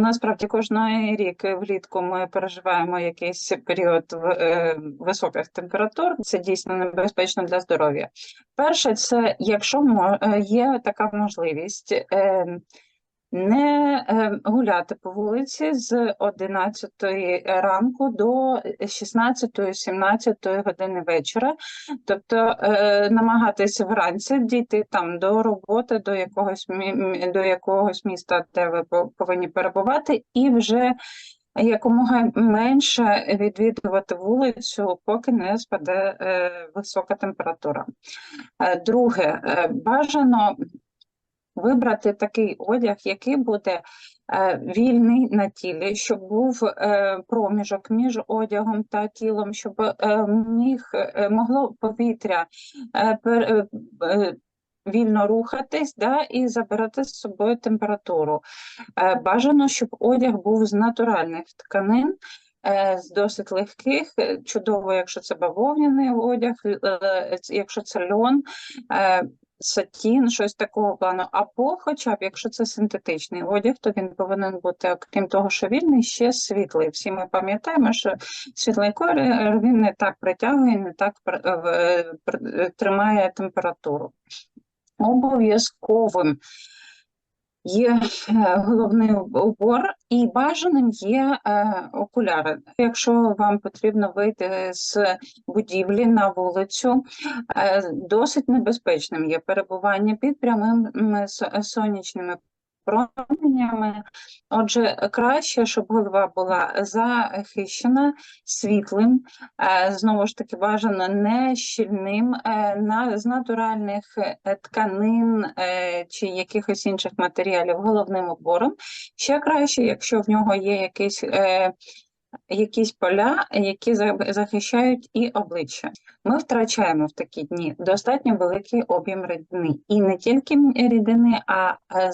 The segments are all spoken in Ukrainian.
Насправді кожної рік влітку ми переживаємо якийсь період е, високих температур. Це дійсно небезпечно для здоров'я. Перше, це якщо е, є така можливість. Не е, гуляти по вулиці з 11 ранку до 16-17 години вечора, тобто е, намагатися вранці дійти там до роботи, до якогось до якогось міста, де ви по- повинні перебувати, і вже якомога менше відвідувати вулицю, поки не спаде е, висока температура. Е, Друге, бажано вибрати такий одяг, який буде е, вільний на тілі, щоб був е, проміжок між одягом та тілом, щоб міг, е, могло повітря вільно рухатись да, і забирати з собою температуру. Е, Бажано, щоб одяг був з натуральних тканин. З досить легких, чудово, якщо це бавовняний одяг, якщо це льон, сатін, щось такого плану. Або, хоча б, якщо це синтетичний одяг, то він повинен бути, окрім того, що вільний, ще світлий. Всі ми пам'ятаємо, що світлий колір він не так притягує, не так е, е, тримає температуру. Обов'язковим є е, головний убор і бажаним є е, окуляри. Якщо вам потрібно вийти з будівлі на вулицю, е, досить небезпечним є перебування під прямими сонячними променями. Отже, краще, щоб голова була захищена світлим, е, знову ж таки бажано не щільним, е, з натуральних е, тканин чи якихось інших матеріалів головним убором. Ще краще, якщо в нього є якийсь. Якісь поля, які захищають і обличчя. Ми втрачаємо в такі дні достатньо великий об'єм рідини. І не тільки рідини, а е,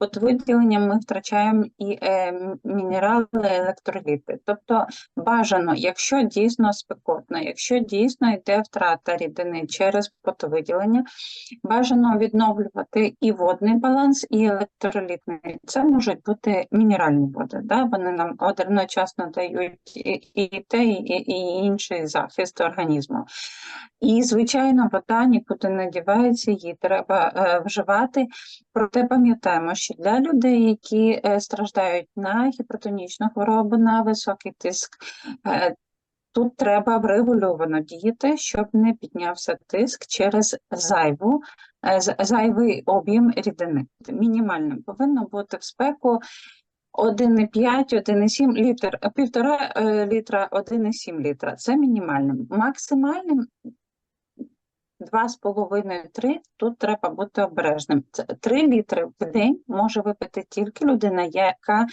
з подвиділенням ми втрачаємо і е, мінерали, електроліти. Тобто бажано, якщо дійсно спекотно, якщо дійсно йде втрата рідини через потовиділення, бажано відновлювати і водний баланс, і електролітний. Це можуть бути мінеральні води. Да? Вони нам одночасно дають і те, і, і інший захист організму. І, звичайно, вода нікуди не дівається, її треба е, вживати. Проте пам'ятаємо, що для людей, які е, страждають на гіпертонічну хворобу, на високий тиск, е, тут треба врегульовано діяти, щоб не піднявся тиск через зайву, е, зайвий об'єм рідини. Мінімальним повинно бути в спеку 1,5, 1,7 літр, е, півтора е, літра, 1,7 літра. Це мінімальним. Максимальним 2,5-3, тут треба бути обережним. 3 літри в день може випити тільки людина, яка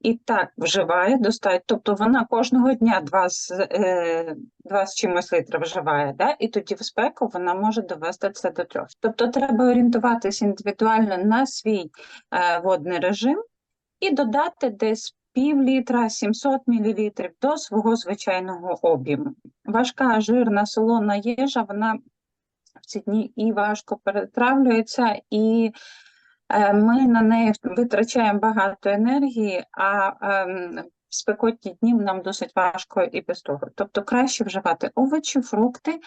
і так вживає достатньо, тобто вона кожного дня 2 з, е, 2 з чимось літра вживає, да? і тоді в спеку вона може довести це до 3. Тобто треба орієнтуватися індивідуально на свій е, водний режим і додати десь пів літра, 700 мл до свого звичайного об'єму. Важка, жирна, солона їжа, вона в ці дні і важко перетравлюється, і е, ми на неї витрачаємо багато енергії, а ем, в спекотні дні нам досить важко і без того. Тобто краще вживати овочі, фрукти,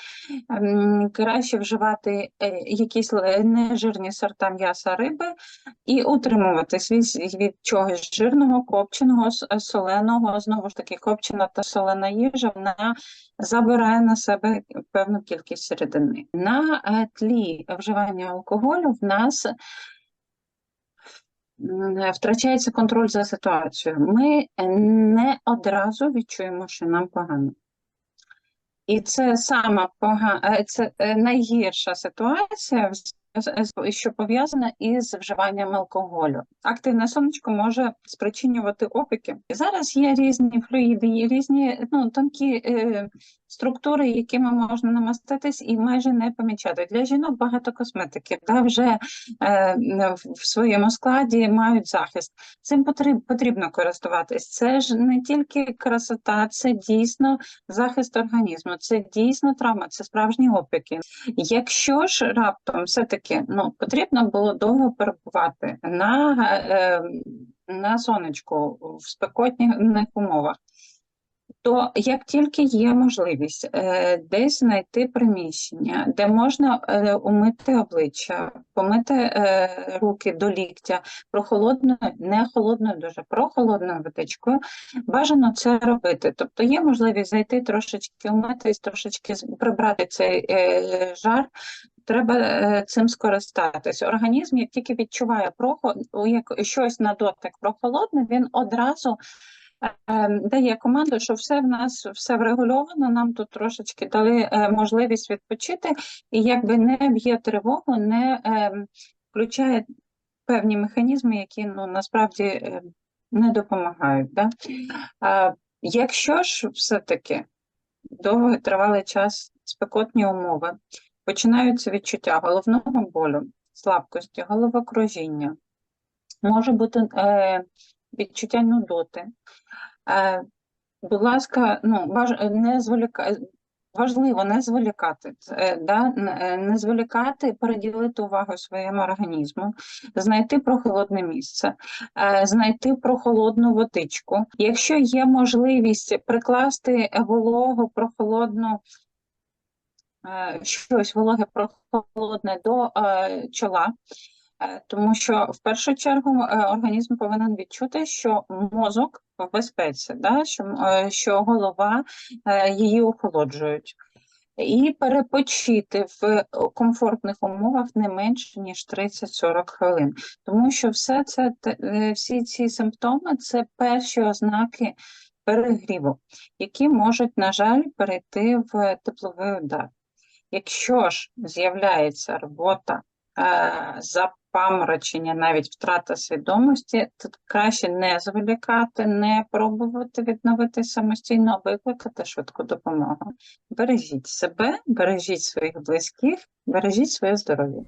ем, краще вживати е, якісь нежирні сорта м'яса риби і утримуватись від, від чогось жирного, копченого, соленого. Знову ж таки, копчена та солена їжа вона забирає на себе певну кількість рідини. На е, тлі вживання алкоголю в нас втрачається контроль за ситуацією. Ми е, не одразу відчуємо, що нам погано. І це сама пога... е, це е, найгірша ситуація, що пов'язана із вживанням алкоголю. Активне сонечко може спричинювати опіки. Зараз є різні флюїди, є різні ну, тонкі е, структури, якими можна намаститись і майже не помічати. Для жінок багато косметиків да, вже е, в- своєму складі мають захист. Цим потріб, потрібно користуватись. Це ж не тільки красота, це дійсно захист організму, це дійсно травма, це справжні опіки. Якщо ж раптом все-таки ну, потрібно було довго перебувати на е, на сонечку в спекотних умовах, то як тільки є можливість е, десь знайти приміщення, де можна е, умити обличчя, помити е, руки до ліктя прохолодною, не холодною, дуже прохолодною водичкою, бажано це робити. Тобто є можливість зайти трошечки умитись, трошечки прибрати цей е, жар. Треба е, цим скористатись. Організм, як тільки відчуває прохо, як щось на дотик прохолодне, він одразу е, дає команду, що все в нас все врегульовано. Нам тут трошечки дали е, можливість відпочити, і якби не б'є тривогу, не е, включає певні механізми, які ну насправді е, не допомагають. Да? Якщо ж все-таки довгий тривалий час спекотні умови, починаються відчуття головного болю, слабкості, головокружіння, може бути е, відчуття нудоти. Е, будь ласка, ну, баж, не зволіка... важливо не зволікати, е, да? е, не зволікати, переділити увагу своєму організму, знайти прохолодне місце, е, знайти прохолодну водичку. Якщо є можливість прикласти вологу, прохолодну щось вологе прохолодне до е, чола, е, тому що в першу чергу е, організм повинен відчути, що мозок в безпеці, да? що, е, що голова е, її охолоджують. І перепочити в комфортних умовах не менше ніж 30-40 хвилин, тому що все це е, всі ці симптоми це перші ознаки перегріву, які можуть, на жаль, перейти в тепловий удар. Якщо ж з'являється робота, е, запаморочення, навіть втрата свідомості, то краще не зволікати, не пробувати відновити самостійно, а викликати швидку допомогу. Бережіть себе, бережіть своїх близьких, бережіть своє здоров'я.